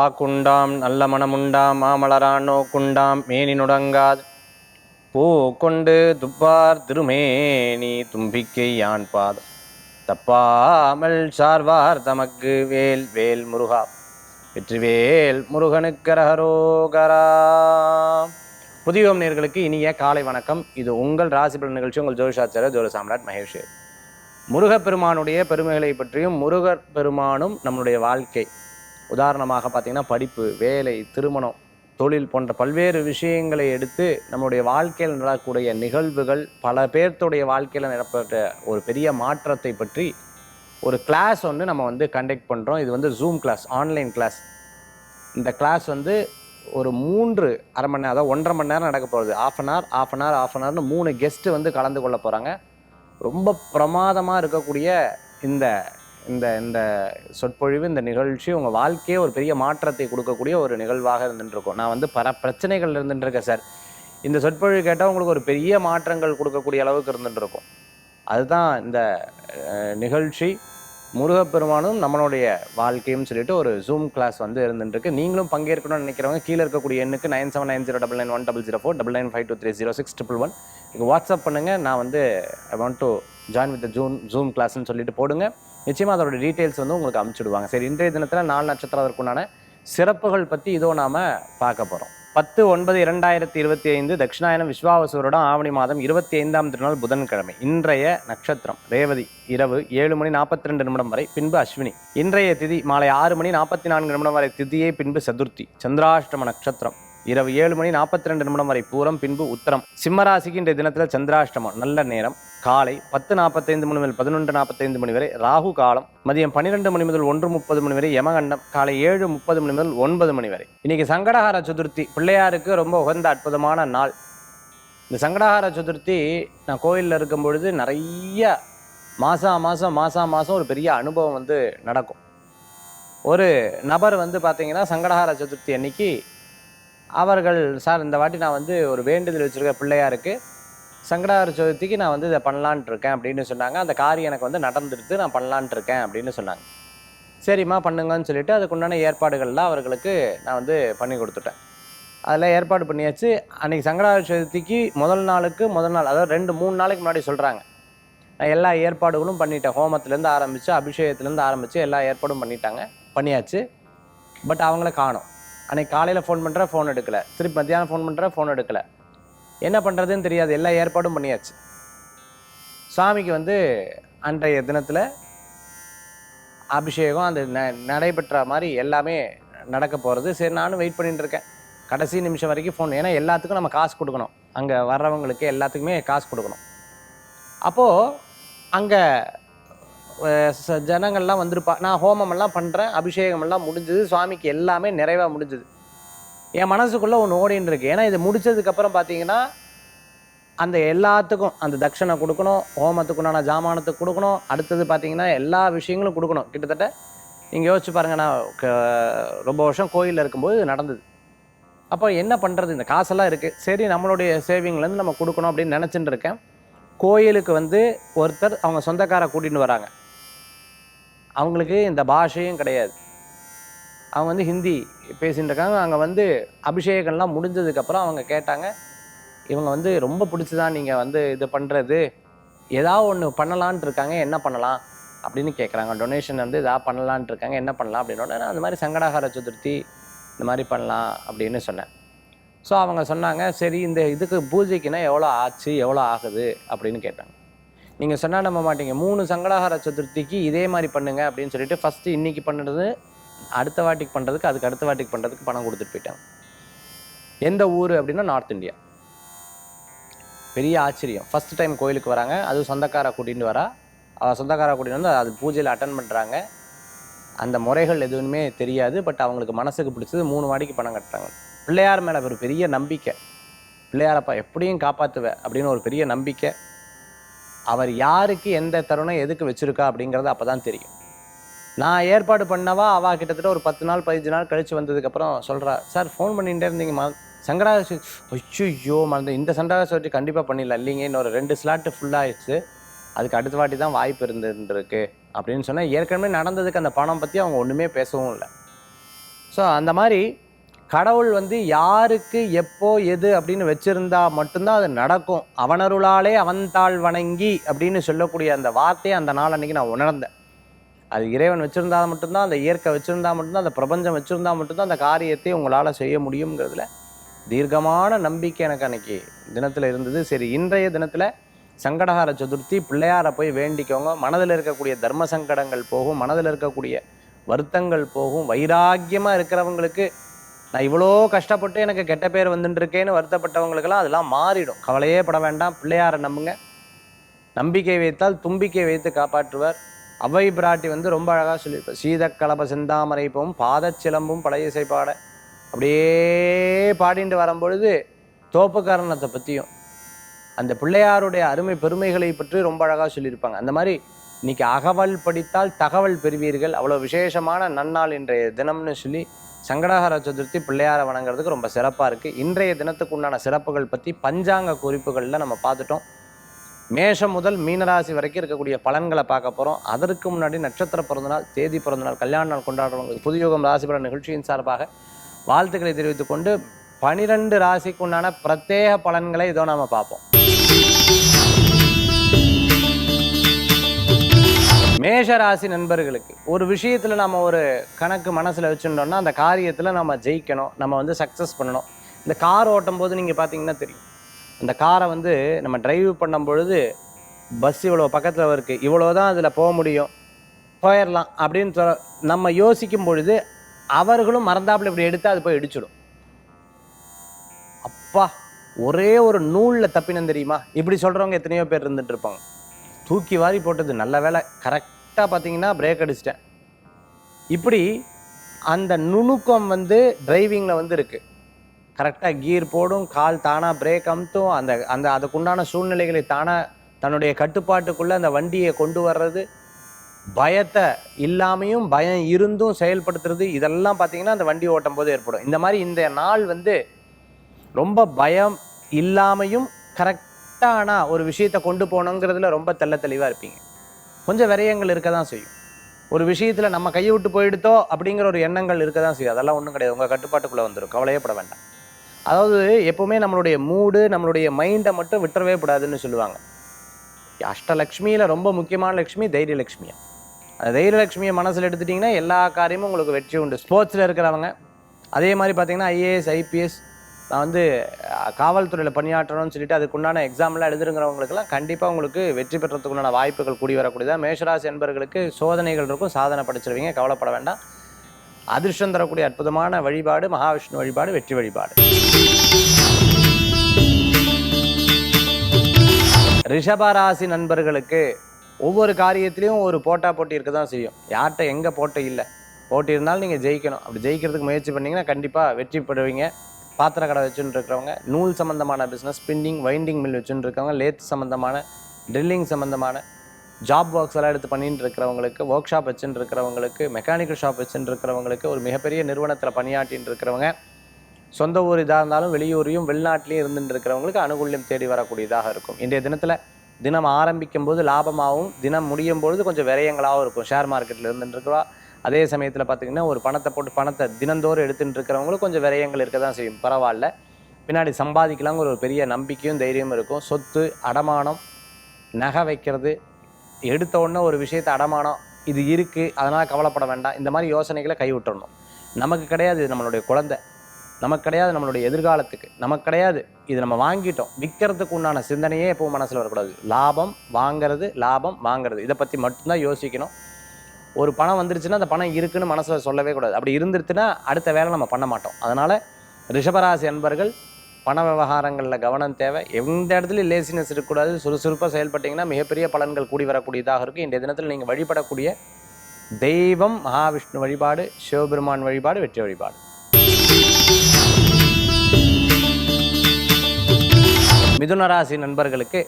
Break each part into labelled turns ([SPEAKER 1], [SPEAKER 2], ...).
[SPEAKER 1] வாக்குண்டாம் நல்ல மனமுண்டாம் மாமலரான் நோக்குண்டாம் மேனி நுடங்காது பூ கொண்டு துப்பார் திருமேனி தும்பிக்கை யான் பாதம் தப்பாமல் சார்வார் தமக்கு வேல் வேல் முருகா வெற்றிவேல் முருகனுக்கரகரோகரா புதியோம் நேர்களுக்கு இனிய காலை வணக்கம் இது உங்கள் பலன் நிகழ்ச்சி உங்கள் ஜோதிஷாச்சார ஜோதி சாம்ராட் மகேஷ் முருகப்பெருமானுடைய பெருமைகளை பற்றியும் முருகர் பெருமானும் நம்முடைய வாழ்க்கை உதாரணமாக பார்த்திங்கன்னா படிப்பு வேலை திருமணம் தொழில் போன்ற பல்வேறு விஷயங்களை எடுத்து நம்முடைய வாழ்க்கையில் நடக்கக்கூடிய நிகழ்வுகள் பல பேர்த்துடைய வாழ்க்கையில் நடப்பட்ட ஒரு பெரிய மாற்றத்தை பற்றி ஒரு கிளாஸ் ஒன்று நம்ம வந்து கண்டக்ட் பண்ணுறோம் இது வந்து ஜூம் கிளாஸ் ஆன்லைன் கிளாஸ் இந்த கிளாஸ் வந்து ஒரு மூன்று அரை மணி நேரம் அதாவது ஒன்றரை மணி நேரம் நடக்க போகிறது half an hour half an hour half an ஹவர்னு மூணு கெஸ்ட்டு வந்து கலந்து கொள்ள போகிறாங்க ரொம்ப பிரமாதமாக இருக்கக்கூடிய இந்த இந்த இந்த சொற்பொழிவு இந்த நிகழ்ச்சி உங்கள் வாழ்க்கையே ஒரு பெரிய மாற்றத்தை கொடுக்கக்கூடிய ஒரு நிகழ்வாக இருந்துட்டுருக்கும் நான் வந்து பல பிரச்சனைகள் இருந்துட்டுருக்கேன் சார் இந்த சொற்பொழிவு கேட்டால் உங்களுக்கு ஒரு பெரிய மாற்றங்கள் கொடுக்கக்கூடிய அளவுக்கு இருந்துட்டுருக்கும் அதுதான் இந்த நிகழ்ச்சி முருகப்பெருமானும் நம்மளுடைய வாழ்க்கையும் சொல்லிட்டு ஒரு ஜூம் கிளாஸ் வந்து இருந்துருக்கு நீங்களும் பங்கேற்கணும்னு நினைக்கிறவங்க கீழே இருக்கக்கூடிய எண்ணுக்கு nine seven nine zero double nine one double zero four double nine five two three zero six triple one இங்கே வாட்ஸ்அப் பண்ணுங்கள் நான் வந்து I want to join with zoom zoom கிளாஸ்ன்னு சொல்லிட்டு போடுங்க நிச்சயமாக அதோட டீட்டெயில்ஸ் வந்து உங்களுக்கு அமுச்சுடுவாங்க சரி இன்றைய தினத்தில் நாலு அதற்குண்டான சிறப்புகள் பற்றி இதோ நாம் பார்க்க போகிறோம் பத்து ஒன்பது இரண்டாயிரத்தி இருபத்தி ஐந்து தட்சிணாயனம் விஸ்வாவசூரிடம் ஆவணி மாதம் இருபத்தி ஐந்தாம் திருநாள் புதன்கிழமை இன்றைய நட்சத்திரம் ரேவதி இரவு ஏழு மணி நாற்பத்தி ரெண்டு நிமிடம் வரை பின்பு அஸ்வினி இன்றைய திதி மாலை ஆறு மணி நாற்பத்தி நான்கு நிமிடம் வரை திதியே பின்பு சதுர்த்தி சந்திராஷ்டம நட்சத்திரம் இரவு ஏழு மணி நாற்பத்தி ரெண்டு நிமிடம் வரை பூரம் பின்பு உத்தரம் சிம்மராசிக்கு இன்றைய தினத்தில் சந்திராஷ்டமம் நல்ல நேரம் காலை பத்து நாற்பத்தைந்து மணி முதல் பதினொன்று நாற்பத்தைந்து மணி வரை ராகு காலம் மதியம் பன்னிரெண்டு மணி முதல் ஒன்று முப்பது மணி வரை யமகண்டம் காலை ஏழு முப்பது மணி முதல் ஒன்பது மணி வரை இன்னைக்கு சங்கடஹார சதுர்த்தி பிள்ளையாருக்கு ரொம்ப உகந்த அற்புதமான நாள் இந்த சங்கடஹார சதுர்த்தி நான் கோயிலில் இருக்கும் பொழுது நிறைய மாதம் மாதம் மாதம் மாதம் ஒரு பெரிய அனுபவம் வந்து நடக்கும் ஒரு நபர் வந்து பார்த்தீங்கன்னா சங்கடஹார சதுர்த்தி அன்னைக்கு அவர்கள் சார் இந்த வாட்டி நான் வந்து ஒரு வேண்டுதல் வச்சுருக்க பிள்ளையாருக்கு சங்கடாகர் சதுர்த்திக்கு நான் வந்து இதை பண்ணலான்ட்டு இருக்கேன் அப்படின்னு சொன்னாங்க அந்த காரியம் எனக்கு வந்து நடந்துடுத்து நான் பண்ணலான்ட்டு இருக்கேன் அப்படின்னு சொன்னாங்க சரிம்மா பண்ணுங்கன்னு சொல்லிவிட்டு அதுக்குண்டான ஏற்பாடுகள்லாம் அவர்களுக்கு நான் வந்து பண்ணி கொடுத்துட்டேன் அதில் ஏற்பாடு பண்ணியாச்சு அன்றைக்கி சங்கடாகர் சதுர்த்திக்கு முதல் நாளுக்கு முதல் நாள் அதாவது ரெண்டு மூணு நாளைக்கு முன்னாடி சொல்கிறாங்க நான் எல்லா ஏற்பாடுகளும் பண்ணிட்டேன் ஹோமத்துலேருந்து ஆரம்பித்து அபிஷேகத்துலேருந்து ஆரம்பித்து எல்லா ஏற்பாடும் பண்ணிட்டாங்க பண்ணியாச்சு பட் அவங்கள காணும் அன்னைக்கு காலையில் ஃபோன் பண்ணுற ஃபோன் எடுக்கலை திருப்பி மத்தியானம் ஃபோன் பண்ணுற ஃபோன் எடுக்கலை என்ன பண்ணுறதுன்னு தெரியாது எல்லா ஏற்பாடும் பண்ணியாச்சு சுவாமிக்கு வந்து அன்றைய தினத்தில் அபிஷேகம் அந்த ந நடைபெற்ற மாதிரி எல்லாமே நடக்க போகிறது சரி நானும் வெயிட் பண்ணிகிட்டு இருக்கேன் கடைசி நிமிஷம் வரைக்கும் ஃபோன் ஏன்னா எல்லாத்துக்கும் நம்ம காசு கொடுக்கணும் அங்கே வர்றவங்களுக்கு எல்லாத்துக்குமே காசு கொடுக்கணும் அப்போது அங்கே ஜனங்கள்லாம் வந்திருப்பா நான் ஹோமமெல்லாம் பண்ணுறேன் அபிஷேகமெல்லாம் முடிஞ்சது சுவாமிக்கு எல்லாமே நிறைவாக முடிஞ்சது என் மனசுக்குள்ளே ஒன்று ஓடின்னு இருக்கு ஏன்னா இது முடித்ததுக்கப்புறம் பார்த்தீங்கன்னா அந்த எல்லாத்துக்கும் அந்த தட்சணை கொடுக்கணும் ஹோமத்துக்குண்டான ஜாமானத்துக்கு கொடுக்கணும் அடுத்தது பார்த்திங்கன்னா எல்லா விஷயங்களும் கொடுக்கணும் கிட்டத்தட்ட நீங்கள் யோசிச்சு பாருங்கள் நான் ரொம்ப வருஷம் கோயிலில் இருக்கும்போது நடந்தது அப்போ என்ன பண்ணுறது இந்த காசெல்லாம் இருக்குது சரி நம்மளுடைய சேவிங்லேருந்து நம்ம கொடுக்கணும் அப்படின்னு நினச்சிட்டு இருக்கேன் கோயிலுக்கு வந்து ஒருத்தர் அவங்க சொந்தக்காரை கூட்டிகிட்டு வராங்க அவங்களுக்கு இந்த பாஷையும் கிடையாது அவங்க வந்து ஹிந்தி பேசிகிட்டு இருக்காங்க அங்கே வந்து அபிஷேகம்லாம் முடிஞ்சதுக்கப்புறம் அவங்க கேட்டாங்க இவங்க வந்து ரொம்ப பிடிச்சதான் நீங்கள் வந்து இது பண்ணுறது ஏதாவது ஒன்று பண்ணலான்ட்டு இருக்காங்க என்ன பண்ணலாம் அப்படின்னு கேட்குறாங்க டொனேஷன் வந்து எதாவது பண்ணலான்ட்டு இருக்காங்க என்ன பண்ணலாம் அப்படின்னோட நான் அந்த மாதிரி சங்கடாகார சதுர்த்தி இந்த மாதிரி பண்ணலாம் அப்படின்னு சொன்னேன் ஸோ அவங்க சொன்னாங்க சரி இந்த இதுக்கு பூஜைக்குன்னா எவ்வளோ ஆச்சு எவ்வளோ ஆகுது அப்படின்னு கேட்டாங்க நீங்கள் சொன்னால் நம்ப மாட்டீங்க மூணு சங்கடாகார சதுர்த்திக்கு இதே மாதிரி பண்ணுங்கள் அப்படின்னு சொல்லிட்டு ஃபஸ்ட்டு இன்றைக்கி பண்ணுறது அடுத்த வாட்டிக்கு பண்ணுறதுக்கு அதுக்கு அடுத்த வாட்டிக்கு பண்ணுறதுக்கு பணம் கொடுத்துட்டு போயிட்டாங்க எந்த ஊர் அப்படின்னா நார்த் இந்தியா பெரிய ஆச்சரியம் ஃபஸ்ட் டைம் கோயிலுக்கு வராங்க அது சொந்தக்கார கூட்டின்னு வரா அவள் சொந்தக்கார கூட்டின்னு வந்து அது பூஜையில் அட்டன் பண்ணுறாங்க அந்த முறைகள் எதுவுமே தெரியாது பட் அவங்களுக்கு மனசுக்கு பிடிச்சது மூணு வாடிக்கு பணம் கட்டுறாங்க பிள்ளையார் மேலே ஒரு பெரிய நம்பிக்கை பிள்ளையாரப்பா எப்படியும் காப்பாற்றுவேன் அப்படின்னு ஒரு பெரிய நம்பிக்கை அவர் யாருக்கு எந்த தருணம் எதுக்கு வச்சுருக்கா அப்படிங்கிறது அப்போ தான் தெரியும் நான் ஏற்பாடு பண்ணவா அவள் கிட்டத்தட்ட ஒரு பத்து நாள் பதினஞ்சு நாள் கழித்து வந்ததுக்கப்புறம் சொல்கிறா சார் ஃபோன் பண்ணிகிட்டே இருந்தீங்க மா சங்கடாசி ஐயோ மறந்து இந்த சங்கடாசி கண்டிப்பாக பண்ணிடலாம் இல்லைங்க இன்னொரு ரெண்டு ஸ்லாட்டு ஃபுல்லாகிடுச்சு அதுக்கு அடுத்த வாட்டி தான் வாய்ப்பு இருந்துருக்கு அப்படின்னு சொன்னால் ஏற்கனவே நடந்ததுக்கு அந்த பணம் பற்றி அவங்க ஒன்றுமே பேசவும் இல்லை ஸோ அந்த மாதிரி கடவுள் வந்து யாருக்கு எப்போ எது அப்படின்னு வச்சிருந்தா மட்டும்தான் அது நடக்கும் அவனருளாலே அவன்தாள் வணங்கி அப்படின்னு சொல்லக்கூடிய அந்த வார்த்தையை அந்த நாள் அன்றைக்கி நான் உணர்ந்தேன் அது இறைவன் வச்சுருந்தா மட்டும்தான் அந்த இயற்கை வச்சுருந்தா மட்டும்தான் அந்த பிரபஞ்சம் வச்சுருந்தா மட்டும்தான் அந்த காரியத்தை உங்களால் செய்ய முடியுங்கிறதுல தீர்க்கமான நம்பிக்கை எனக்கு அன்றைக்கி தினத்தில் இருந்தது சரி இன்றைய தினத்தில் சங்கடகார சதுர்த்தி பிள்ளையாரை போய் வேண்டிக்கோங்க மனதில் இருக்கக்கூடிய தர்ம சங்கடங்கள் போகும் மனதில் இருக்கக்கூடிய வருத்தங்கள் போகும் வைராக்கியமாக இருக்கிறவங்களுக்கு நான் இவ்வளோ கஷ்டப்பட்டு எனக்கு கெட்ட பேர் வந்துட்டுருக்கேன்னு வருத்தப்பட்டவங்களுக்கெல்லாம் அதெல்லாம் மாறிடும் கவலையே பட வேண்டாம் பிள்ளையாரை நம்புங்க நம்பிக்கை வைத்தால் தும்பிக்கை வைத்து காப்பாற்றுவார் அவை பிராட்டி வந்து ரொம்ப அழகாக சொல்லியிருப்பார் சீதக்கலப செந்தாமரைப்பும் பாதச்சிலம்பும் பழைய இசைப்பாட அப்படியே பாடிட்டு வரும்பொழுது தோப்புக்காரணத்தை பற்றியும் அந்த பிள்ளையாருடைய அருமை பெருமைகளை பற்றி ரொம்ப அழகாக சொல்லியிருப்பாங்க அந்த மாதிரி இன்றைக்கி அகவல் படித்தால் தகவல் பெறுவீர்கள் அவ்வளோ விசேஷமான நன்னாள் இன்றைய தினம்னு சொல்லி சங்கடாகர சதுர்த்தி பிள்ளையாரை வணங்குறதுக்கு ரொம்ப சிறப்பாக இருக்குது இன்றைய தினத்துக்கு உண்டான சிறப்புகள் பற்றி பஞ்சாங்க குறிப்புகளில் நம்ம பார்த்துட்டோம் மேஷம் முதல் மீனராசி வரைக்கும் இருக்கக்கூடிய பலன்களை பார்க்க போகிறோம் அதற்கு முன்னாடி நட்சத்திர பிறந்தநாள் தேதி பிறந்தநாள் கல்யாண நாள் கொண்டாடுறவங்களுக்கு புதுயோகம் ராசி பலன் நிகழ்ச்சியின் சார்பாக வாழ்த்துக்களை தெரிவித்துக்கொண்டு பனிரெண்டு ராசிக்கு உண்டான பிரத்யேக பலன்களை இதோ நாம் பார்ப்போம் மேஷ ராசி நண்பர்களுக்கு ஒரு விஷயத்தில் நம்ம ஒரு கணக்கு மனசில் வச்சுட்டோம்னா அந்த காரியத்தில் நம்ம ஜெயிக்கணும் நம்ம வந்து சக்ஸஸ் பண்ணணும் இந்த கார் ஓட்டும் போது நீங்கள் பார்த்தீங்கன்னா தெரியும் அந்த காரை வந்து நம்ம டிரைவ் பண்ணும் பொழுது பஸ் இவ்வளோ பக்கத்தில் இருக்குது இவ்வளோ தான் அதில் போக முடியும் போயிடலாம் அப்படின்னு நம்ம யோசிக்கும் பொழுது அவர்களும் மறந்தாப்பில் இப்படி எடுத்து அது போய் இடிச்சிடும் அப்பா ஒரே ஒரு நூலில் தப்பினம் தெரியுமா இப்படி சொல்கிறவங்க எத்தனையோ பேர் இருந்துட்டு இருப்பாங்க தூக்கி வாரி போட்டது நல்ல வேலை கரெக்டாக பார்த்தீங்கன்னா பிரேக் அடிச்சிட்டேன் இப்படி அந்த நுணுக்கம் வந்து டிரைவிங்கில் வந்து இருக்குது கரெக்டாக கீர் போடும் கால் தானாக பிரேக் அமுத்தும் அந்த அந்த அதுக்குண்டான சூழ்நிலைகளை தானாக தன்னுடைய கட்டுப்பாட்டுக்குள்ளே அந்த வண்டியை கொண்டு வர்றது பயத்தை இல்லாமையும் பயம் இருந்தும் செயல்படுத்துறது இதெல்லாம் பார்த்தீங்கன்னா அந்த வண்டி ஓட்டும் போது ஏற்படும் இந்த மாதிரி இந்த நாள் வந்து ரொம்ப பயம் இல்லாமையும் கரெக்ட் கரெக்டான ஒரு விஷயத்தை கொண்டு போகணுங்கிறதுல ரொம்ப தெல்ல தெளிவாக இருப்பீங்க கொஞ்சம் விரயங்கள் இருக்க தான் செய்யும் ஒரு விஷயத்தில் நம்ம கையை விட்டு போயிடுதோ அப்படிங்கிற ஒரு எண்ணங்கள் இருக்க தான் செய்யும் அதெல்லாம் ஒன்றும் கிடையாது உங்கள் கட்டுப்பாட்டுக்குள்ளே வந்துடும் கவலையப்பட வேண்டாம் அதாவது எப்போவுமே நம்மளுடைய மூடு நம்மளுடைய மைண்டை மட்டும் விட்டுறவே கூடாதுன்னு சொல்லுவாங்க அஷ்டலக்ஷ்மியில் ரொம்ப முக்கியமான லக்ஷ்மி தைரியலக்ஷ்மியா அந்த தைரியலக்ஷ்மியை மனசில் எடுத்துட்டிங்கன்னா எல்லா காரியமும் உங்களுக்கு வெற்றி உண்டு ஸ்போர்ட்ஸில் இருக்கிறவங்க அதே மாதிரி பார்த்திங்கன்னா ஐஏஎஸ் ஐபிஎஸ் நான் வந்து காவல்துறையில் பணியாற்றணும்னு சொல்லிட்டு அதுக்குண்டான எக்ஸாம்லாம் எழுதுங்கிறவங்களுக்குலாம் கண்டிப்பாக உங்களுக்கு வெற்றி பெற்றதுக்குண்டான வாய்ப்புகள் கூடி வரக்கூடியதாக மேஷராசி என்பர்களுக்கு சோதனைகள் இருக்கும் சாதனை படிச்சிருவீங்க கவலைப்பட வேண்டாம் அதிர்ஷ்டம் தரக்கூடிய அற்புதமான வழிபாடு மகாவிஷ்ணு வழிபாடு வெற்றி வழிபாடு ரிஷபராசி நண்பர்களுக்கு ஒவ்வொரு காரியத்திலையும் ஒரு போட்டா போட்டி இருக்க தான் செய்யும் யார்கிட்ட எங்கே போட்டி இல்லை போட்டி இருந்தாலும் நீங்கள் ஜெயிக்கணும் அப்படி ஜெயிக்கிறதுக்கு முயற்சி பண்ணிங்கன்னா கண்டிப்பாக வெற்றி பெறுவீங்க பாத்திர கடை வச்சுன்னு இருக்கிறவங்க நூல் சம்மந்தமான பிஸ்னஸ் ஸ்பின்னிங் வைண்டிங் மில் வச்சுன்னு இருக்கிறவங்க லேத் சம்மந்தமான ட்ரில்லிங் சம்மந்தமான ஜாப் ஒர்க்ஸ் எல்லாம் எடுத்து பண்ணிட்டு இருக்கிறவங்களுக்கு ஒர்க் ஷாப் வச்சுட்டு இருக்கிறவங்களுக்கு மெக்கானிக்கல் ஷாப் வச்சுட்டு இருக்கிறவங்களுக்கு ஒரு மிகப்பெரிய நிறுவனத்தில் பணியாற்றின்னு இருக்கிறவங்க சொந்த ஊர் இதாக இருந்தாலும் வெளியூரையும் வெளிநாட்டிலையும் இருந்துட்டு இருக்கிறவங்களுக்கு அனுகூல்யம் தேடி வரக்கூடியதாக இருக்கும் இன்றைய தினத்தில் தினம் ஆரம்பிக்கும் போது லாபமாகவும் தினம் முடியும் பொழுது கொஞ்சம் விரயங்களாகவும் இருக்கும் ஷேர் மார்க்கெட்டில் இருந்துட்டு அதே சமயத்தில் பார்த்திங்கன்னா ஒரு பணத்தை போட்டு பணத்தை தினந்தோறும் எடுத்துகிட்டு இருக்கிறவங்களும் கொஞ்சம் விரயங்கள் இருக்க தான் செய்யும் பரவாயில்ல பின்னாடி சம்பாதிக்கலாங்கிற ஒரு பெரிய நம்பிக்கையும் தைரியமும் இருக்கும் சொத்து அடமானம் நகை வைக்கிறது எடுத்த உடனே ஒரு விஷயத்தை அடமானம் இது இருக்குது அதனால் கவலைப்பட வேண்டாம் இந்த மாதிரி யோசனைகளை கைவிட்டணும் நமக்கு கிடையாது நம்மளுடைய குழந்தை நமக்கு கிடையாது நம்மளுடைய எதிர்காலத்துக்கு நமக்கு கிடையாது இது நம்ம வாங்கிட்டோம் விற்கிறதுக்கு உண்டான சிந்தனையே எப்பவும் மனசில் வரக்கூடாது லாபம் வாங்கிறது லாபம் வாங்கிறது இதை பற்றி மட்டும்தான் யோசிக்கணும் ஒரு பணம் வந்துருச்சுன்னா அந்த பணம் இருக்குன்னு மனசில் சொல்லவே கூடாது அப்படி இருந்துருச்சுன்னா அடுத்த வேலை நம்ம பண்ண மாட்டோம் அதனால் ரிஷபராசி அன்பர்கள் பண விவகாரங்களில் கவனம் தேவை எந்த இடத்துலையும் லேசினஸ் இருக்கக்கூடாது சுறுசுறுப்பாக செயல்பட்டிங்கன்னா மிகப்பெரிய பலன்கள் கூடி வரக்கூடியதாக இருக்கும் இந்த தினத்தில் நீங்கள் வழிபடக்கூடிய தெய்வம் மகாவிஷ்ணு வழிபாடு சிவபெருமான் வழிபாடு வெற்றி வழிபாடு மிதுனராசி நண்பர்களுக்கு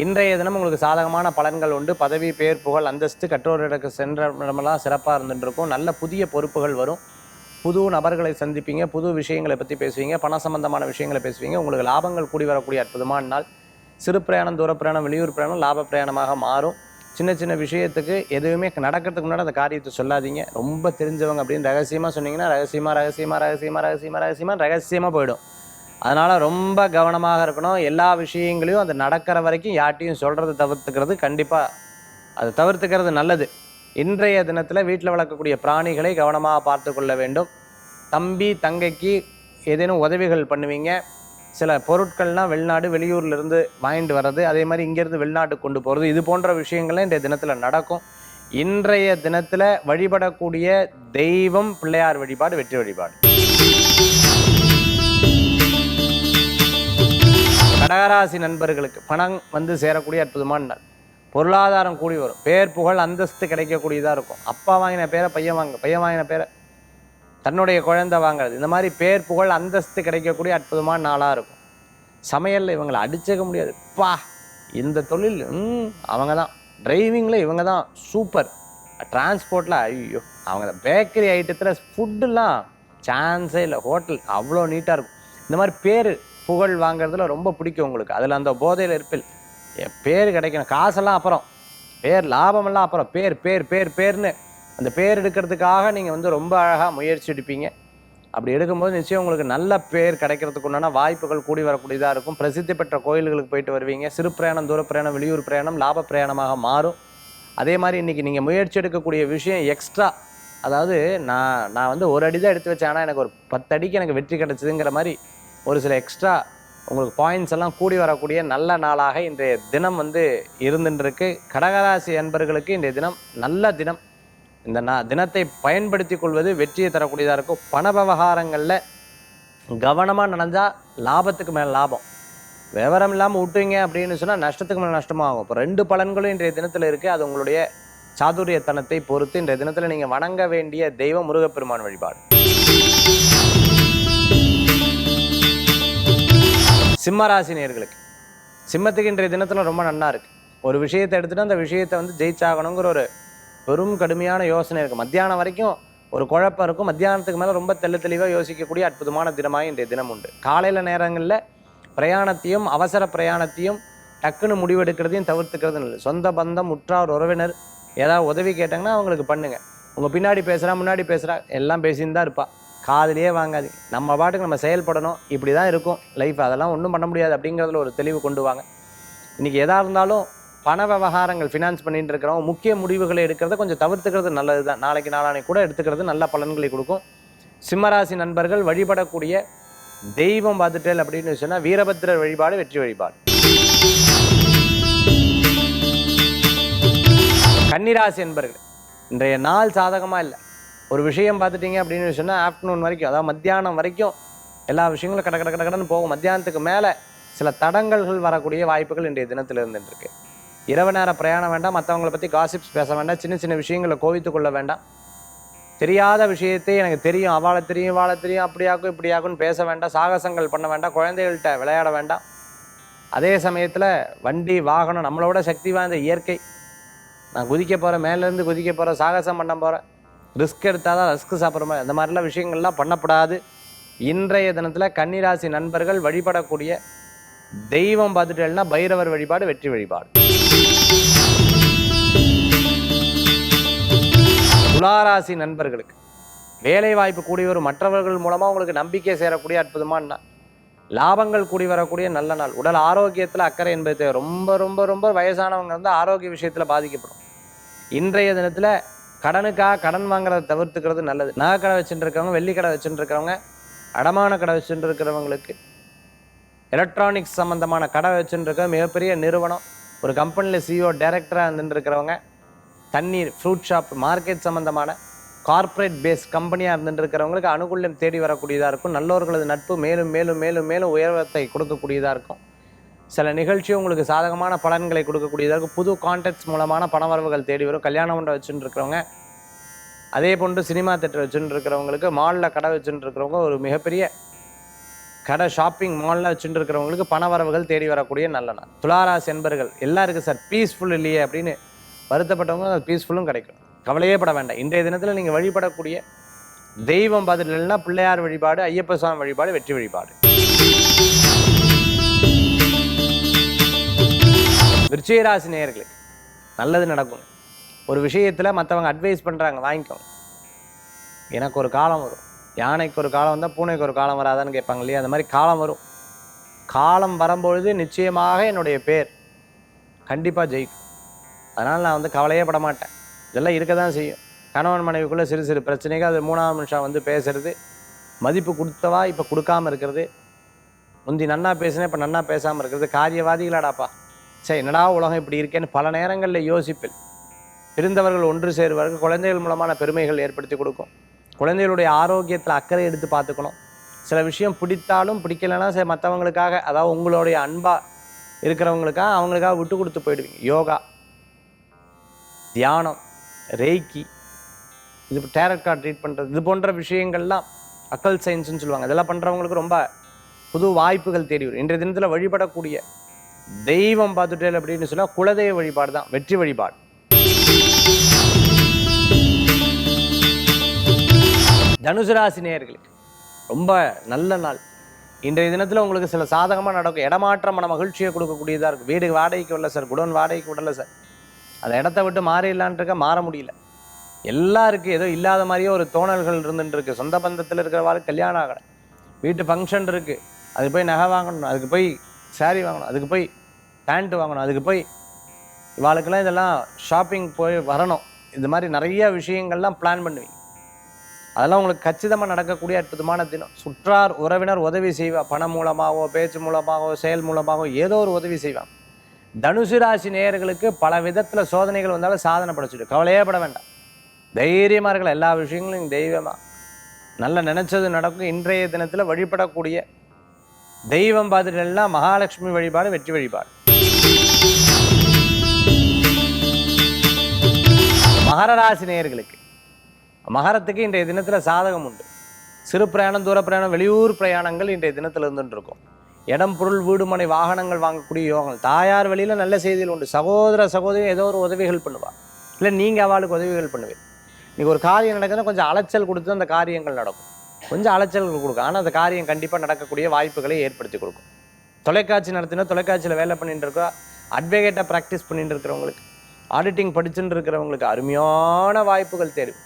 [SPEAKER 1] இன்றைய தினம் உங்களுக்கு சாதகமான பலன்கள் உண்டு பதவி பெயர் புகழ் அந்தஸ்து கற்றோர்களுக்கு சென்ற இடமெல்லாம் சிறப்பாக இருந்துருக்கும் நல்ல புதிய பொறுப்புகள் வரும் புது நபர்களை சந்திப்பீங்க புது விஷயங்களை பற்றி பேசுவீங்க பண சம்பந்தமான விஷயங்களை பேசுவீங்க உங்களுக்கு லாபங்கள் கூடி வரக்கூடிய அற்புதமான நாள் சிறு பிரயாணம் தூர பிரயாணம் வெளியூர் பிரயாணம் லாப பிரயாணமாக மாறும் சின்ன சின்ன விஷயத்துக்கு எதுவுமே நடக்கிறதுக்கு முன்னாடி அந்த காரியத்தை சொல்லாதீங்க ரொம்ப தெரிஞ்சவங்க அப்படின்னு ரகசியமாக சொன்னீங்கன்னா ரகசியமாக ரகசியமாக ரகசியமாக ரகசியமாக ரகசியமாக ரகசியமாக போயிடும் அதனால் ரொம்ப கவனமாக இருக்கணும் எல்லா விஷயங்களையும் அது நடக்கிற வரைக்கும் யார்ட்டையும் சொல்கிறத தவிர்த்துக்கிறது கண்டிப்பாக அது தவிர்த்துக்கிறது நல்லது இன்றைய தினத்தில் வீட்டில் வளர்க்கக்கூடிய பிராணிகளை கவனமாக பார்த்து கொள்ள வேண்டும் தம்பி தங்கைக்கு ஏதேனும் உதவிகள் பண்ணுவீங்க சில பொருட்கள்லாம் வெளிநாடு வெளியூர்லேருந்து வாங்கிட்டு வர்றது அதே மாதிரி இங்கேருந்து வெளிநாட்டுக்கு கொண்டு போகிறது இது போன்ற விஷயங்கள்லாம் இன்றைய தினத்தில் நடக்கும் இன்றைய தினத்தில் வழிபடக்கூடிய தெய்வம் பிள்ளையார் வழிபாடு வெற்றி வழிபாடு கடகராசி நண்பர்களுக்கு பணம் வந்து சேரக்கூடிய அற்புதமான நாள் பொருளாதாரம் கூடி வரும் பேர் புகழ் அந்தஸ்து கிடைக்கக்கூடியதாக இருக்கும் அப்பா வாங்கின பேரை பையன் வாங்க பையன் வாங்கின பேரை தன்னுடைய குழந்தை வாங்குறது இந்த மாதிரி பேர் புகழ் அந்தஸ்து கிடைக்கக்கூடிய அற்புதமான நாளாக இருக்கும் சமையலில் இவங்களை அடிச்சிக்க முடியாது பா இந்த தொழில் அவங்க தான் டிரைவிங்கில் இவங்க தான் சூப்பர் டிரான்ஸ்போர்ட்டில் ஐயோ அவங்க பேக்கரி ஐட்டத்தில் ஃபுட்டுலாம் சான்ஸே இல்லை ஹோட்டல் அவ்வளோ நீட்டாக இருக்கும் இந்த மாதிரி பேர் புகழ் வாங்குறதுல ரொம்ப பிடிக்கும் உங்களுக்கு அதில் அந்த போதையில் இருப்பில் என் பேர் கிடைக்கணும் காசெல்லாம் அப்புறம் பேர் லாபமெல்லாம் அப்புறம் பேர் பேர் பேர் பேர்னு அந்த பேர் எடுக்கிறதுக்காக நீங்கள் வந்து ரொம்ப அழகாக முயற்சி எடுப்பீங்க அப்படி எடுக்கும்போது நிச்சயம் உங்களுக்கு நல்ல பேர் கிடைக்கிறதுக்கு உண்டான வாய்ப்புகள் கூடி வரக்கூடியதாக இருக்கும் பிரசித்தி பெற்ற கோயில்களுக்கு போயிட்டு வருவீங்க சிறு பிரயாணம் தூர பிரயாணம் வெளியூர் பிரயாணம் லாப பிரயாணமாக மாறும் அதே மாதிரி இன்றைக்கி நீங்கள் முயற்சி எடுக்கக்கூடிய விஷயம் எக்ஸ்ட்ரா அதாவது நான் நான் வந்து ஒரு அடி தான் எடுத்து வச்சேன் ஆனால் எனக்கு ஒரு பத்து அடிக்கு எனக்கு வெற்றி கிடச்சிதுங்கிற மாதிரி ஒரு சில எக்ஸ்ட்ரா உங்களுக்கு பாயிண்ட்ஸ் எல்லாம் கூடி வரக்கூடிய நல்ல நாளாக இன்றைய தினம் வந்து இருந்துருக்கு கடகராசி அன்பர்களுக்கு இன்றைய தினம் நல்ல தினம் இந்த நா தினத்தை பயன்படுத்தி கொள்வது வெற்றியை தரக்கூடியதாக இருக்கும் பண விவகாரங்களில் கவனமாக நடந்தால் லாபத்துக்கு மேலே லாபம் விவரம் இல்லாமல் விட்டுங்க அப்படின்னு சொன்னால் நஷ்டத்துக்கு மேலே நஷ்டமாகும் இப்போ ரெண்டு பலன்களும் இன்றைய தினத்தில் இருக்குது அது உங்களுடைய சாதுரியத்தனத்தை பொறுத்து இன்றைய தினத்தில் நீங்கள் வணங்க வேண்டிய தெய்வம் முருகப்பெருமான் வழிபாடு சிம்மராசி நேர்களுக்கு சிம்மத்துக்கு இன்றைய தினத்தில் ரொம்ப நன்னா இருக்குது ஒரு விஷயத்தை எடுத்துகிட்டு அந்த விஷயத்தை வந்து ஜெயிச்சாகணுங்கிற ஒரு பெரும் கடுமையான யோசனை இருக்குது மத்தியானம் வரைக்கும் ஒரு குழப்பம் இருக்கும் மத்தியானத்துக்கு மேலே ரொம்ப தெல்லு தெளிவாக யோசிக்கக்கூடிய அற்புதமான தினமாக இன்றைய தினம் உண்டு காலையில் நேரங்களில் பிரயாணத்தையும் அவசர பிரயாணத்தையும் டக்குன்னு முடிவெடுக்கிறதையும் தவிர்த்துக்கிறது இல்லை சொந்த பந்தம் உற்றார் உறவினர் ஏதாவது உதவி கேட்டாங்கன்னா அவங்களுக்கு பண்ணுங்கள் உங்கள் பின்னாடி பேசுகிறா முன்னாடி பேசுகிறா எல்லாம் பேசின்னு இருப்பாள் காதலியே வாங்காது நம்ம பாட்டுக்கு நம்ம செயல்படணும் இப்படி தான் இருக்கும் லைஃப் அதெல்லாம் ஒன்றும் பண்ண முடியாது அப்படிங்கிறதுல ஒரு தெளிவு கொண்டு வாங்க இன்றைக்கி எதாக இருந்தாலும் பண விவகாரங்கள் ஃபினான்ஸ் பண்ணிகிட்டு இருக்கிறவங்க முக்கிய முடிவுகளை எடுக்கிறத கொஞ்சம் தவிர்த்துக்கிறது நல்லது தான் நாளைக்கு நாளானை கூட எடுத்துக்கிறது நல்ல பலன்களை கொடுக்கும் சிம்மராசி நண்பர்கள் வழிபடக்கூடிய தெய்வம் பார்த்துட்டேல் அப்படின்னு சொன்னால் வீரபத்திரர் வழிபாடு வெற்றி வழிபாடு கன்னிராசி என்பர்கள் இன்றைய நாள் சாதகமாக இல்லை ஒரு விஷயம் பார்த்துட்டிங்க அப்படின்னு சொன்னால் ஆஃப்டர்நூன் வரைக்கும் அதாவது மத்தியானம் வரைக்கும் எல்லா விஷயங்களும் கட கட கட கடன்னு போகும் மத்தியானத்துக்கு மேலே சில தடங்கல்கள் வரக்கூடிய வாய்ப்புகள் இன்றைய தினத்தில் இருந்துட்டுருக்கு இரவு நேர பிரயாணம் வேண்டாம் மற்றவங்களை பற்றி காசிப்ஸ் பேச வேண்டாம் சின்ன சின்ன விஷயங்களை கோவித்து கொள்ள வேண்டாம் தெரியாத விஷயத்தை எனக்கு தெரியும் அவளை தெரியும் இவாளை தெரியும் அப்படியாக்கும் இப்படியாக்குன்னு பேச வேண்டாம் சாகசங்கள் பண்ண வேண்டாம் குழந்தைகள்கிட்ட விளையாட வேண்டாம் அதே சமயத்தில் வண்டி வாகனம் நம்மளோட சக்தி வாய்ந்த இயற்கை நான் குதிக்க போகிறேன் மேலேருந்து குதிக்க போகிறேன் சாகசம் பண்ண போகிறேன் ரிஸ்க் எடுத்தால் தான் ரிஸ்க் சாப்பிட்ற மாதிரி அந்த மாதிரிலாம் விஷயங்கள்லாம் பண்ணப்படாது இன்றைய தினத்தில் கன்னிராசி நண்பர்கள் வழிபடக்கூடிய தெய்வம் பார்த்துட்டேன்னா பைரவர் வழிபாடு வெற்றி வழிபாடு துளாராசி நண்பர்களுக்கு வேலை வாய்ப்பு கூடி வரும் மற்றவர்கள் மூலமாக உங்களுக்கு நம்பிக்கை சேரக்கூடிய அற்புதமான லாபங்கள் கூடி வரக்கூடிய நல்ல நாள் உடல் ஆரோக்கியத்தில் அக்கறை என்பது ரொம்ப ரொம்ப ரொம்ப வயசானவங்க வந்து ஆரோக்கிய விஷயத்தில் பாதிக்கப்படும் இன்றைய தினத்தில் கடனுக்காக கடன் வாங்குறதை தவிர்த்துக்கிறது நல்லது நகை கடை வச்சுட்டு இருக்கிறவங்க வெள்ளிக்கடை வச்சுட்டு இருக்கிறவங்க அடமான கடை வச்சுட்டு இருக்கிறவங்களுக்கு எலக்ட்ரானிக்ஸ் சம்மந்தமான கடை வச்சுட்டு இருக்க மிகப்பெரிய நிறுவனம் ஒரு கம்பெனியில் சிஇஓ டைரக்டராக e இருந்துட்டு இருக்கிறவங்க தண்ணீர் ஃப்ரூட் ஷாப் மார்க்கெட் சம்மந்தமான கார்ப்பரேட் பேஸ் கம்பெனியாக இருந்துட்டு இருக்கிறவங்களுக்கு அனுகூல்யம் தேடி வரக்கூடியதாக இருக்கும் நல்லவர்களது நட்பு மேலும் மேலும் மேலும் மேலும் உயர்வத்தை கொடுக்கக்கூடியதாக இருக்கும் சில நிகழ்ச்சியும் உங்களுக்கு சாதகமான பலன்களை கொடுக்கக்கூடியதாக புது கான்டெக்ட்ஸ் மூலமான பணவரவுகள் தேடி வரும் கல்யாணம் ஒன்றை வச்சுட்டு இருக்கிறவங்க அதே போன்று சினிமா தேட்டர் வச்சுட்டு இருக்கிறவங்களுக்கு மாலில் கடை வச்சுட்டு இருக்கிறவங்க ஒரு மிகப்பெரிய கடை ஷாப்பிங் மாலில் வச்சுட்டு இருக்கிறவங்களுக்கு பணவரவுகள் தேடி வரக்கூடிய நல்ல நாள் துளாராசி என்பர்கள் எல்லாருக்கும் சார் பீஸ்ஃபுல் இல்லையே அப்படின்னு வருத்தப்பட்டவங்க அது பீஸ்ஃபுல்லும் கிடைக்கும் கவலையே பட வேண்டாம் இன்றைய தினத்தில் நீங்கள் வழிபடக்கூடிய தெய்வம் பதில் இல்லைன்னா பிள்ளையார் வழிபாடு ஐயப்ப சுவாமி வழிபாடு வெற்றி வழிபாடு விருச்சிகராசி நேயர்களே நல்லது நடக்கும் ஒரு விஷயத்தில் மற்றவங்க அட்வைஸ் பண்ணுறாங்க வாங்கிக்கோங்க எனக்கு ஒரு காலம் வரும் யானைக்கு ஒரு காலம் வந்தால் பூனைக்கு ஒரு காலம் வராதான்னு கேட்பாங்க இல்லையா அந்த மாதிரி காலம் வரும் காலம் வரும்பொழுது நிச்சயமாக என்னுடைய பேர் கண்டிப்பாக ஜெயிக்கும் அதனால் நான் வந்து கவலையே பட மாட்டேன் இதெல்லாம் இருக்க தான் செய்யும் கணவன் மனைவிக்குள்ளே சிறு சிறு பிரச்சனைகள் அது மூணாவது நிமிஷம் வந்து பேசுகிறது மதிப்பு கொடுத்தவா இப்போ கொடுக்காமல் இருக்கிறது முந்தி நன்னா பேசினேன் இப்போ நன்னா பேசாமல் இருக்கிறது காரியவாதிகளாடாப்பா சரி என்னடா உலகம் இப்படி இருக்கேன்னு பல நேரங்களில் யோசிப்பில் இருந்தவர்கள் ஒன்று சேருவார்கள் குழந்தைகள் மூலமான பெருமைகள் ஏற்படுத்தி கொடுக்கும் குழந்தைகளுடைய ஆரோக்கியத்தில் அக்கறை எடுத்து பார்த்துக்கணும் சில விஷயம் பிடித்தாலும் பிடிக்கலைன்னா சரி மற்றவங்களுக்காக அதாவது உங்களுடைய அன்பாக இருக்கிறவங்களுக்காக அவங்களுக்காக விட்டு கொடுத்து போயிடுவீங்க யோகா தியானம் ரேக்கி இது டேரட் கார்டு ட்ரீட் பண்ணுறது இது போன்ற விஷயங்கள்லாம் அக்கல் சயின்ஸ்னு சொல்லுவாங்க இதெல்லாம் பண்ணுறவங்களுக்கு ரொம்ப புது வாய்ப்புகள் தேடி வரும் இன்றைய தினத்தில் வழிபடக்கூடிய தெய்வம் பார்த்துட்டேன் அப்படின்னு சொன்னால் குலதெய்வ வழிபாடு தான் வெற்றி வழிபாடு தனுசு ராசி நேயர்களுக்கு ரொம்ப நல்ல நாள் இன்றைய தினத்தில் உங்களுக்கு சில சாதகமாக நடக்கும் இடமாற்றம் மன மகிழ்ச்சியை கொடுக்கக்கூடியதாக இருக்குது வீடு வாடகைக்கு விடல சார் குடோன் வாடகைக்கு விடல சார் அந்த இடத்த விட்டு மாறிடலான்ட்டுருக்க மாற முடியல எல்லாருக்கும் ஏதோ இல்லாத மாதிரியே ஒரு தோணல்கள் இருந்துட்டுருக்கு சொந்த பந்தத்தில் இருக்கிறவாறு கல்யாணம் ஆகலை வீட்டு ஃபங்க்ஷன் இருக்குது அது போய் நகை வாங்கணும் அதுக்கு போய் சாரீ வாங்கணும் அதுக்கு போய் பேண்ட்டு வாங்கணும் அதுக்கு போய் இவாளுக்கெல்லாம் இதெல்லாம் ஷாப்பிங் போய் வரணும் இந்த மாதிரி நிறைய விஷயங்கள்லாம் பிளான் பண்ணுவீங்க அதெல்லாம் உங்களுக்கு கச்சிதமாக நடக்கக்கூடிய அற்புதமான தினம் சுற்றார் உறவினர் உதவி செய்வா பணம் மூலமாகவோ பேச்சு மூலமாகவோ செயல் மூலமாகவோ ஏதோ ஒரு உதவி செய்வான் தனுசு ராசி நேயர்களுக்கு பல விதத்தில் சோதனைகள் வந்தாலும் சாதனை படைச்சிடும் கவலையே பட வேண்டாம் தைரியமாக இருக்கலாம் எல்லா விஷயங்களும் தெய்வமாக நல்லா நினச்சது நடக்கும் இன்றைய தினத்தில் வழிபடக்கூடிய தெய்வம் பார்த்துட்டு மகாலட்சுமி வழிபாடு வெற்றி வழிபாடு மகரராசி நேயர்களுக்கு மகரத்துக்கு இன்றைய தினத்தில் சாதகம் உண்டு சிறு பிரயாணம் தூர பிரயாணம் வெளியூர் பிரயாணங்கள் இன்றைய தினத்தில் இருந்துருக்கும் இருக்கும் இடம் பொருள் வீடுமனை வாகனங்கள் வாங்கக்கூடிய யோகங்கள் தாயார் வழியில் நல்ல செய்திகள் உண்டு சகோதர சகோதரி ஏதோ ஒரு உதவிகள் பண்ணுவாள் இல்லை நீங்கள் அவளுக்கு உதவிகள் பண்ணுவேன் இன்றைக்கி ஒரு காரியம் நடக்குதுன்னா கொஞ்சம் அலைச்சல் கொடுத்து அந்த காரியங்கள் நடக்கும் கொஞ்சம் அலைச்சல்கள் கொடுக்கும் ஆனால் அந்த காரியம் கண்டிப்பாக நடக்கக்கூடிய வாய்ப்புகளை ஏற்படுத்தி கொடுக்கும் தொலைக்காட்சி நடத்தினா தொலைக்காட்சியில் வேலை பண்ணிகிட்டு இருக்கோ அட்வொகேட்டாக ப்ராக்டிஸ் பண்ணிகிட்டு இருக்கிறவங்களுக்கு ஆடிட்டிங் படிச்சுட்டு இருக்கிறவங்களுக்கு அருமையான வாய்ப்புகள் தேடும்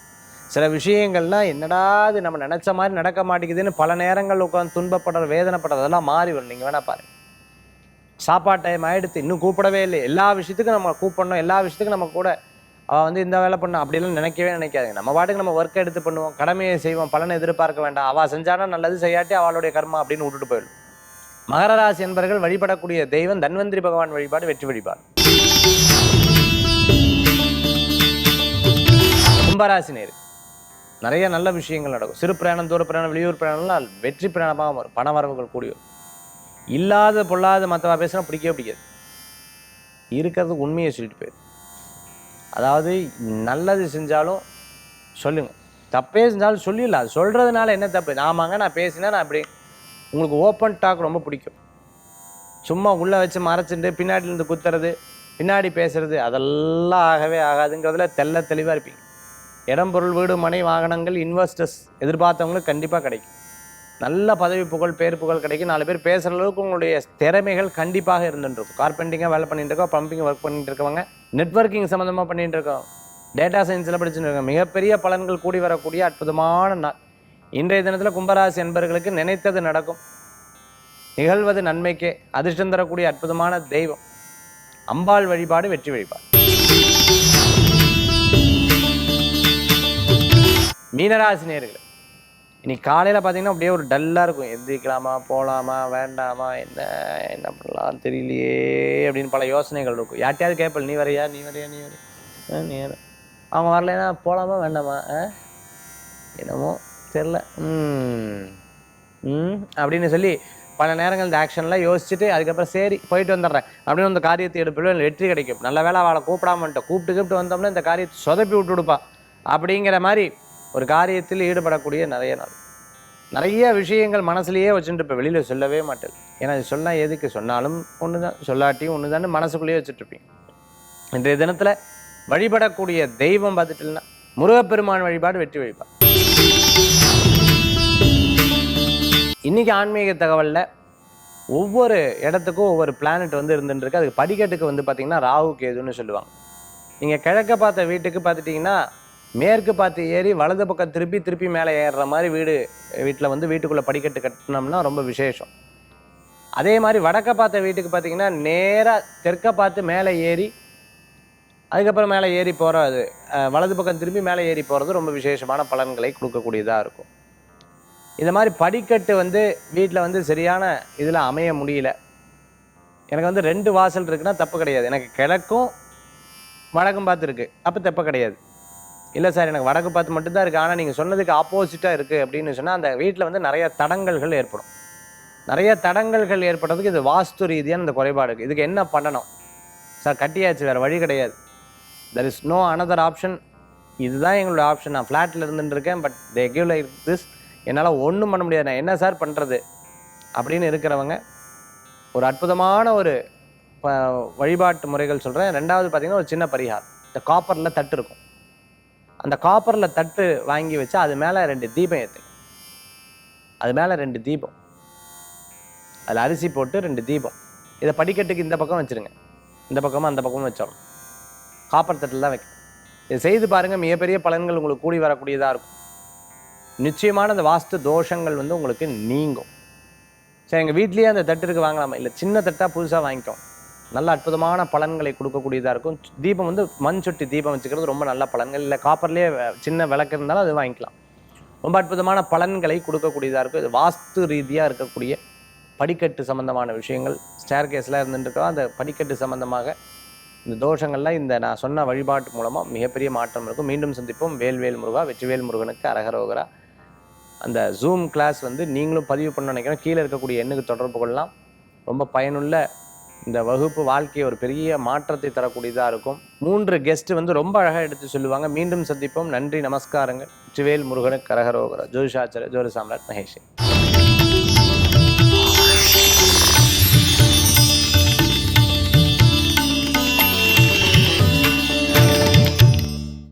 [SPEAKER 1] சில விஷயங்கள்லாம் என்னடா அது நம்ம நினச்ச மாதிரி நடக்க மாட்டேங்குதுன்னு பல நேரங்கள் உட்காந்து துன்பப்படுற வேதனைப்படுறதெல்லாம் மாறி வரும் நீங்கள் வேணா பாருங்கள் சாப்பாடு டைம் ஆகிடுத்து இன்னும் கூப்பிடவே இல்லை எல்லா விஷயத்துக்கும் நம்ம கூப்பிடணும் எல்லா விஷயத்துக்கும் நம்ம கூட அவள் வந்து இந்த வேலை பண்ண அப்படிலாம் நினைக்கவே நினைக்காதுங்க நம்ம பாட்டுக்கு நம்ம ஒர்க் எடுத்து பண்ணுவோம் கடமையை செய்வோம் பலனை எதிர்பார்க்க வேண்டாம் அவள் செஞ்சானா நல்லது செய்யாட்டி அவளுடைய கர்மா அப்படின்னு விட்டுட்டு போயிடும் மகர ராசி என்பர்கள் வழிபடக்கூடிய தெய்வம் தன்வந்திரி பகவான் வழிபாடு வெற்றி வழிபாடு கும்பராசி நிறைய நல்ல விஷயங்கள் நடக்கும் சிறு பிரயாணம் தூர பிரயாணம் வெளியூர் பிரயாணம்லாம் வெற்றி பிரயாணமாக வரும் பண வரவுகள் கூடியும் இல்லாத பொல்லாத மற்றவா பேசுனா பிடிக்கவே பிடிக்காது இருக்கிறது உண்மையை சொல்லிட்டு போயிரு அதாவது நல்லது செஞ்சாலும் சொல்லுங்கள் தப்பே செஞ்சாலும் சொல்லிடல அது சொல்கிறதுனால என்ன தப்பு ஆமாங்க நான் பேசினேன் நான் இப்படி உங்களுக்கு ஓப்பன் டாக் ரொம்ப பிடிக்கும் சும்மா உள்ளே வச்சு மறைச்சிட்டு பின்னாடிலேருந்து குத்துறது பின்னாடி பேசுகிறது அதெல்லாம் ஆகவே ஆகாதுங்கிறதுல தெல்ல தெளிவாக இருப்பீங்க இடம்பொருள் வீடு மனை வாகனங்கள் இன்வெஸ்டர்ஸ் எதிர்பார்த்தவங்களுக்கு கண்டிப்பாக கிடைக்கும் நல்ல பதவி புகழ் பேர் புகழ் கிடைக்கும் நாலு பேர் பேசுகிற அளவுக்கு உங்களுடைய திறமைகள் கண்டிப்பாக இருந்துருக்கும் கார்பெண்டிங்காக வேலை பண்ணிட்டு இருக்கோம் பம்பிங் ஒர்க் பண்ணிட்டு இருக்கவங்க நெட்ஒர்க்கிங் சம்மந்தமாக பண்ணிட்டு இருக்கோம் டேட்டா சயின்ஸில் படிச்சுட்டு இருக்கோம் மிகப்பெரிய பலன்கள் கூடி வரக்கூடிய அற்புதமான நாள் இன்றைய தினத்தில் கும்பராசி என்பர்களுக்கு நினைத்தது நடக்கும் நிகழ்வது நன்மைக்கே அதிர்ஷ்டம் தரக்கூடிய அற்புதமான தெய்வம் அம்பாள் வழிபாடு வெற்றி வழிபாடு மீனராசினியர்கள் இன்னைக்கு காலையில் பார்த்தீங்கன்னா அப்படியே ஒரு டல்லாக இருக்கும் எந்திரிக்கலாமா போகலாமா வேண்டாமா என்ன என்ன பண்ணலாம் தெரியலையே அப்படின்னு பல யோசனைகள் இருக்கும் யார்ட்டையாவது கேட்பல் நீ வரையா நீ வரையா நீ வரையா நீ வர அவங்க வரலைன்னா போகலாமா வேண்டாமா என்னமோ தெரில ம் அப்படின்னு சொல்லி பல நேரங்கள் இந்த ஆக்ஷன்லாம் யோசிச்சுட்டு அதுக்கப்புறம் சரி போயிட்டு வந்துடுறேன் அப்படின்னு அந்த காரியத்தை எடுப்பிலோ வெற்றி கிடைக்கும் நல்ல வேலை அவளை கூப்பிடாமன்ட்டு கூப்பிட்டு கூப்பிட்டு வந்தோம்னா இந்த காரியத்தை சொதப்பி விட்டு கொடுப்பா அப்படிங்கிற மாதிரி ஒரு காரியத்தில் ஈடுபடக்கூடிய நிறைய நாள் நிறைய விஷயங்கள் மனசுலேயே வச்சுட்டு இப்போ வெளியில் சொல்லவே மாட்டேன் ஏன்னா சொன்னால் எதுக்கு சொன்னாலும் ஒன்று தான் சொல்லாட்டியும் ஒன்று தான் மனசுக்குள்ளேயே வச்சுட்ருப்பீங்க இன்றைய தினத்தில் வழிபடக்கூடிய தெய்வம் பார்த்துட்டுன்னா முருகப்பெருமான் வழிபாடு வெற்றி வழிபாடு இன்றைக்கி ஆன்மீக தகவலில் ஒவ்வொரு இடத்துக்கும் ஒவ்வொரு பிளானட் வந்து இருந்துட்டுருக்கு அதுக்கு படிக்கட்டுக்கு வந்து பார்த்திங்கன்னா ராகு கேதுன்னு சொல்லுவாங்க நீங்கள் கிழக்க பார்த்த வீட்டுக்கு பார்த்துட்டிங்கன்னா மேற்கு பார்த்து ஏறி வலது பக்கம் திருப்பி திருப்பி மேலே ஏறுற மாதிரி வீடு வீட்டில் வந்து வீட்டுக்குள்ளே படிக்கட்டு கட்டினோம்னா ரொம்ப விசேஷம் அதே மாதிரி வடக்க பார்த்த வீட்டுக்கு பார்த்தீங்கன்னா நேராக தெற்க பார்த்து மேலே ஏறி அதுக்கப்புறம் மேலே ஏறி போகிறது வலது பக்கம் திரும்பி மேலே ஏறி போகிறது ரொம்ப விசேஷமான பலன்களை கொடுக்கக்கூடியதாக இருக்கும் இந்த மாதிரி படிக்கட்டு வந்து வீட்டில் வந்து சரியான இதில் அமைய முடியல எனக்கு வந்து ரெண்டு வாசல் இருக்குன்னா தப்பு கிடையாது எனக்கு கிழக்கும் வடக்கும் பார்த்துருக்கு அப்போ தப்பு கிடையாது இல்லை சார் எனக்கு வடக்கு பார்த்து மட்டும்தான் இருக்குது ஆனால் நீங்கள் சொன்னதுக்கு ஆப்போசிட்டாக இருக்குது அப்படின்னு சொன்னால் அந்த வீட்டில் வந்து நிறைய தடங்கல்கள் ஏற்படும் நிறைய தடங்கல்கள் ஏற்படுறதுக்கு இது வாஸ்து ரீதியான இந்த குறைபாடு இருக்குது இதுக்கு என்ன பண்ணணும் சார் கட்டியாச்சு வேறு வழி கிடையாது there is no another option இதுதான் எங்களோட ஆப்ஷன் நான் ஃப்ளாட்டில் இருந்துட்டுருக்கேன் but they give like this என்னால் ஒன்றும் பண்ண முடியாது நான் என்ன சார் பண்ணுறது அப்படின்னு இருக்கிறவங்க ஒரு அற்புதமான ஒரு வழிபாட்டு முறைகள் சொல்கிறேன் ரெண்டாவது பார்த்திங்கன்னா ஒரு சின்ன பரிகாரம் இந்த காப்பரில் தட்டு இருக்கும் அந்த காப்பரில் தட்டு வாங்கி வச்சு அது மேலே ரெண்டு தீபம் ஏற்றுங்க அது மேலே ரெண்டு தீபம் அதில் அரிசி போட்டு ரெண்டு தீபம் இதை படிக்கட்டுக்கு இந்த பக்கம் வச்சுருங்க இந்த பக்கமும் அந்த பக்கமும் வச்சோம் காப்பர் தட்டில் தான் வைக்கணும் இதை செய்து பாருங்கள் மிகப்பெரிய பலன்கள் உங்களுக்கு கூடி வரக்கூடியதாக இருக்கும் நிச்சயமான அந்த வாஸ்து தோஷங்கள் வந்து உங்களுக்கு நீங்கும் சரி எங்கள் வீட்லேயே அந்த தட்டு இருக்குது வாங்கலாமா இல்லை சின்ன தட்டாக புதுசாக வாங்கிட்டோம் நல்ல அற்புதமான பலன்களை கொடுக்கக்கூடியதாக இருக்கும் தீபம் வந்து மண் சுட்டி தீபம் வச்சுக்கிறது ரொம்ப நல்ல பலன்கள் இல்லை காப்பர்லேயே சின்ன விளக்கு இருந்தாலும் அது வாங்கிக்கலாம் ரொம்ப அற்புதமான பலன்களை கொடுக்கக்கூடியதாக இருக்கும் இது வாஸ்து ரீதியாக இருக்கக்கூடிய படிக்கட்டு சம்மந்தமான விஷயங்கள் ஸ்டேர் கேஸ்லாம் இருந்துட்டுருக்கோம் அந்த படிக்கட்டு சம்மந்தமாக இந்த தோஷங்கள்லாம் இந்த நான் சொன்ன வழிபாட்டு மூலமாக மிகப்பெரிய மாற்றம் இருக்கும் மீண்டும் சந்திப்போம் வேல்வேல் முருகா வெற்றிவேல் முருகனுக்கு அரகரோகரா அந்த ஜூம் கிளாஸ் வந்து நீங்களும் பதிவு பண்ண நினைக்கிறோம் கீழே இருக்கக்கூடிய எண்ணுக்கு தொடர்பு கொள்ளலாம் ரொம்ப பயனுள்ள இந்த வகுப்பு வாழ்க்கை ஒரு பெரிய மாற்றத்தை தரக்கூடியதாக இருக்கும் மூன்று கெஸ்ட் வந்து ரொம்ப அழகாக எடுத்து சொல்லுவாங்க மீண்டும் சந்திப்போம் நன்றி நமஸ்காரங்கள் ட்ரிவேல் முருகனுக்கு கரகரோகர ஜோதிஷாச்சர ஜோதி சாம்ராட் மகேஷன்